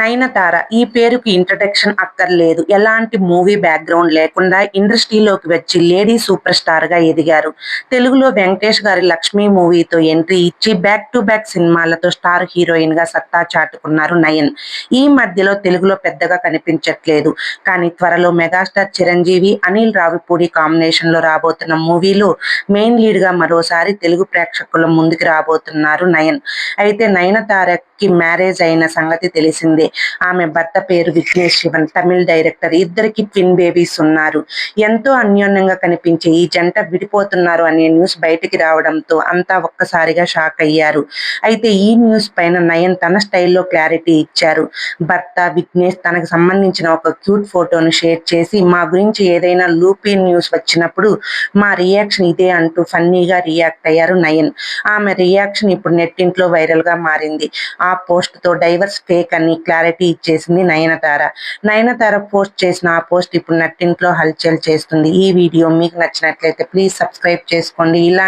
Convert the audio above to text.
నయనతార ఈ పేరుకి ఇంట్రడక్షన్ అక్కర్లేదు. ఎలాంటి మూవీ బ్యాక్గ్రౌండ్ లేకుండా ఇండస్ట్రీలోకి వచ్చి లేడీ సూపర్ స్టార్గా ఎదిగారు. తెలుగులో వెంకటేష్ గారి లక్ష్మీ మూవీతో ఎంట్రీ ఇచ్చి బ్యాక్ టు బ్యాక్ సినిమాలతో స్టార్ హీరోయిన్గా సత్తా చాటుకున్నారు నయన్. ఈ మధ్యలో తెలుగులో పెద్దగా కనిపించట్లేదు. కానీ త్వరలో మెగాస్టార్ చిరంజీవి అనిల్ రావిపూడి కాంబినేషన్లో రాబోతున్న మూవీలో మెయిన్ లీడ్గా మరోసారి తెలుగు ప్రేక్షకుల ముందుకు రాబోతున్నారు నయన్. అయితే నయనతారకి మ్యారేజ్ అయిన సంగతి తెలిసింది. ఆమె భర్త పేరు విఘ్నేష్ శివన్ తమిళ్ డైరెక్టర్. ఇద్దరికి ట్విన్ బేబీస్ ఉన్నారు. ఎంతో అన్యోన్యంగా కనిపించే ఈ జంట విడిపోతున్నారు అనే న్యూస్ బయటికి రావడంతో అంతా ఒక్కసారిగా షాక్ అయ్యారు. అయితే ఈ న్యూస్ పైన నయన్ తన స్టైల్లో క్లారిటీ ఇచ్చారు. భర్త విఘ్నేష్ తనకు సంబంధించిన ఒక క్యూట్ ఫోటోను షేర్ చేసి మా గురించి ఏదైనా లూపీ న్యూస్ వచ్చినప్పుడు మా రియాక్షన్ ఇదే అంటూ ఫన్నీగా రియాక్ట్ అయ్యారు నయన్. ఆమె రియాక్షన్ ఇప్పుడు నెట్టింట్లో వైరల్గా మారింది. ఆ పోస్ట్తో డైవర్స్ ఫేక్ అని క్లారిటీ ఇచ్చేసింది నయనతార. నయనతార పోస్ట్ చేసిన ఆ పోస్ట్ ఇప్పుడు నట్టింట్లో హల్చల్ చేస్తుంది. ఈ వీడియో మీకు నచ్చినట్లయితే ప్లీజ్ సబ్స్క్రైబ్ చేసుకోండి. ఇలా